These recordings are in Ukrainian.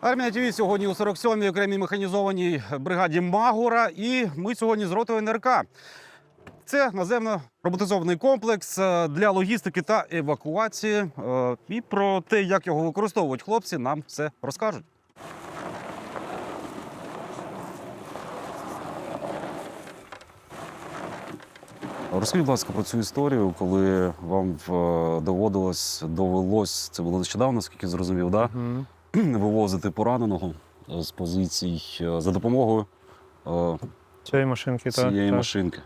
Армія ТВ сьогодні у 47-й окремій механізованій бригаді Магура. І ми сьогодні з ротою НРК. Це наземно роботизований комплекс е, для логістики та евакуації. Е, І про те, як його використовують хлопці, нам все розкажуть. Розкажіть, будь ласка, про цю історію, коли вам е, доводилось, довелось, це було нещодавно, скільки зрозумів, да? вивозити пораненого з позицій е, за допомогою е, Цієї машинки, цієї так. машинки.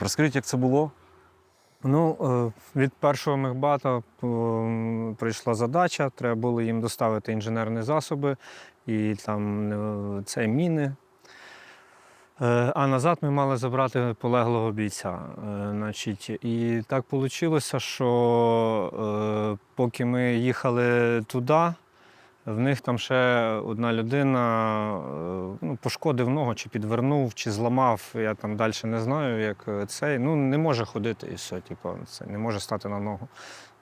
Розкажіть, як це було? Ну, від першого мехбата прийшла задача, треба було їм доставити інженерні засоби і там це міни. Е, А назад ми мали забрати полеглого бійця. Е, Значить, і так вийшло, що е, поки ми їхали туди, в них там ще одна людина ну, пошкодив ногу, чи підвернув, чи зламав. Я там далі не знаю, як цей. Ну, не може ходити і все, типу, це не може стати на ногу.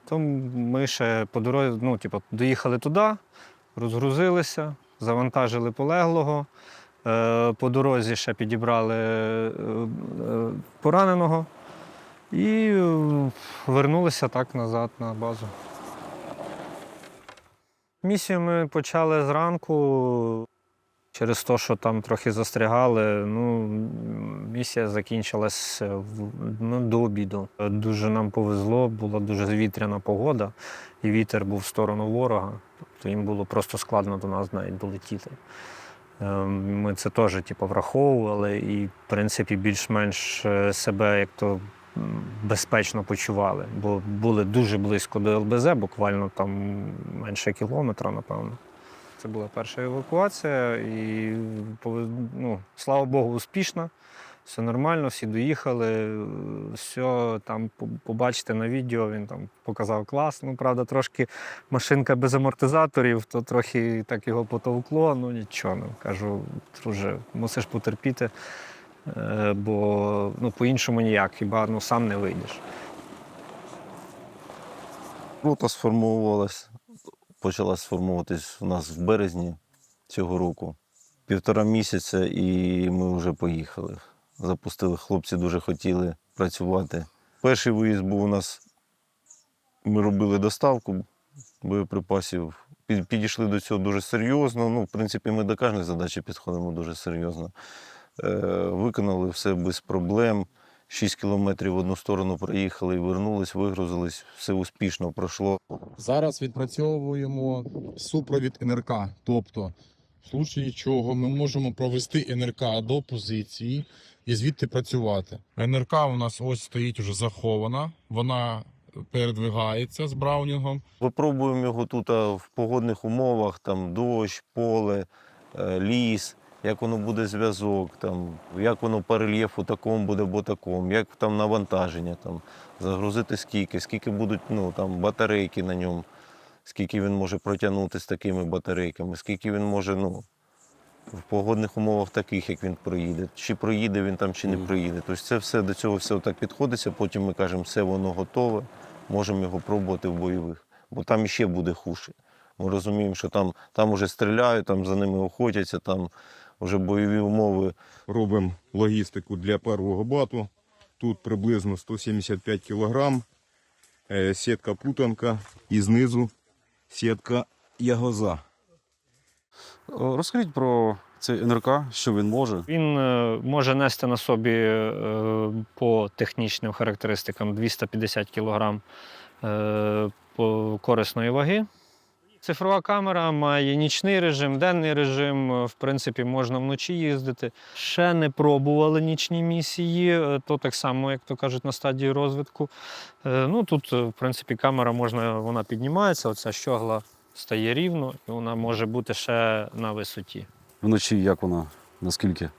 То ми ще по дорозі, ну, типу, доїхали туди, розгрузилися, завантажили полеглого. Е, По дорозі ще підібрали е, е, пораненого і вернулися так назад на базу. Місію ми почали зранку. Через те, що там трохи застрягали, ну, місія закінчилась ну, до обіду. Дуже нам повезло, була дуже вітряна погода, і вітер був в сторону ворога. Тобто їм було просто складно до нас навіть долетіти. Ем, Ми це теж типу, враховували і, в принципі, більш-менш е, себе як то безпечно почували, бо були дуже близько до ЛБЗ, буквально там менше кілометра, напевно. Це була перша евакуація, і ну, слава Богу, успішна. Все нормально, всі доїхали. Все там по- побачите на відео, він там показав клас. Ну, правда, трошки машинка без амортизаторів, то трохи так його потовкло. Ну нічого. Ну, кажу, друже, мусиш потерпіти, е, бо ну, по-іншому ніяк, хіба ну, сам не вийдеш. Рота сформувалась, почала сформуватись у нас в березні цього року. Півтора місяця, і ми вже поїхали. Запустили. Хлопці дуже хотіли працювати. Перший виїзд був у нас. Ми робили доставку боєприпасів. Підійшли до цього дуже серйозно. Ну, в принципі, ми до кожної задачі підходимо дуже серйозно. Е, виконали все без проблем. 6 кілометрів в одну сторону проїхали вернулись, вигрузились. Все успішно пройшло. Зараз відпрацьовуємо супровід НРК. Тобто, в случаї чого ми можемо провести НРК до позиції і звідти працювати. НРК у нас ось стоїть уже захована, вона передвигається з браунінгом. Випробуємо його тут в погодних умовах, там дощ, поле, е, ліс, як воно буде зв'язок, там, як воно по рельєфу такому буде, бо такому, як там навантаження, там, загрузити скільки, скільки будуть ну, там, батарейки на ньому, скільки він може протягнути з такими батарейками, скільки він може ну, в погодних умовах таких, як він проїде. Чи проїде він там, чи не проїде. Тобто це все до цього все так підходиться, потім ми кажемо, все воно готове, можемо його пробувати в бойових. Бо там іще буде хуже. Ми розуміємо, що там, там вже стріляють, там за ними охотяться, там вже бойові умови. робимо логістику для первого бату. Тут приблизно 175 кг. Сітка путанка і знизу сітка ягоза. Розкажіть про цей НРК, що він може. Він е, може нести на собі е, по технічним характеристикам 250 кг е, корисної ваги. Цифрова камера має нічний режим, денний режим. В принципі, можна вночі їздити. Ще не пробували нічні місії, то так само, як то кажуть, на стадії розвитку. Ну, тут, в принципі, камера можна, вона піднімається, оця щогла стає рівно, і вона може бути ще на висоті. Вночі як вона, наскільки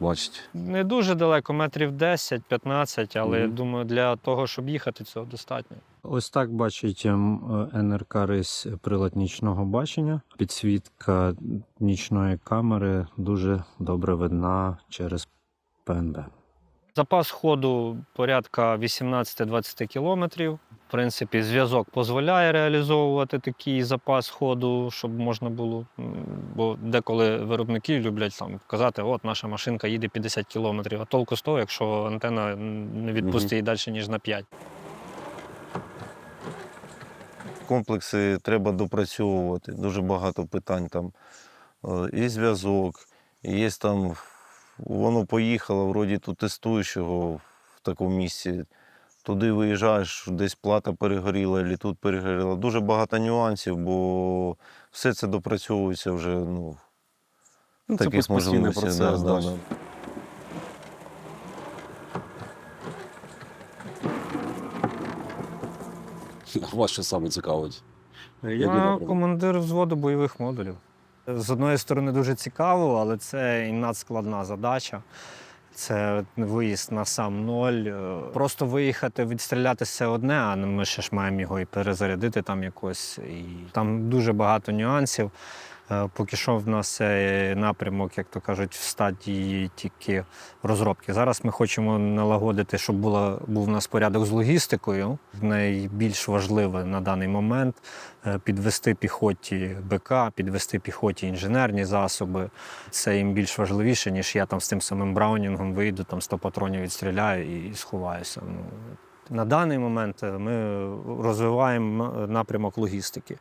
бачить? Не дуже далеко, метрів 10-15, але я Мгм. думаю, для того, щоб їхати, цього достатньо. Ось так бачить ем, НРК рись прилад нічного бачення. Підсвітка нічної камери дуже добре видна через ПНБ. Запас ходу порядка 18-20 кілометрів. В принципі, зв'язок дозволяє реалізовувати такий запас ходу, щоб можна було. Бо деколи виробники люблять там казати, от наша машинка їде 50 кілометрів, а толку з того, якщо антенна не відпустить її далі, ніж на 5. Комплекси треба допрацьовувати. Дуже багато питань там. Е, І зв'язок, і є там, воно поїхало, вроді тут тестуєш його в такому місці. Туди виїжджаєш, десь плата перегоріла, або тут перегоріла. Дуже багато нюансів, бо все це допрацьовується вже ну, Ну, це таких постійний процес. да, да. да, да. Вас що саме цікавить? Я командир взводу бойових модулів. З одної сторони, дуже цікаво, але це і надскладна задача. Це виїзд на сам ноль. Е, Просто виїхати, відстрілятися все одне, а ми ще ж маємо його і перезарядити там якось. І там дуже багато нюансів. Е, Поки що в нас напрямок, як то кажуть, в стадії тільки розробки. Зараз ми хочемо налагодити, щоб була, був у нас порядок з логістикою. Найбільш важливе на даний момент е, підвести піхоті БК, підвести піхоті інженерні засоби. Це їм більш важливіше, ніж я там з тим самим браунінгом вийду, там 100 патронів відстріляю і сховаюся. Ну, на даний момент е, ми розвиваємо напрямок логістики.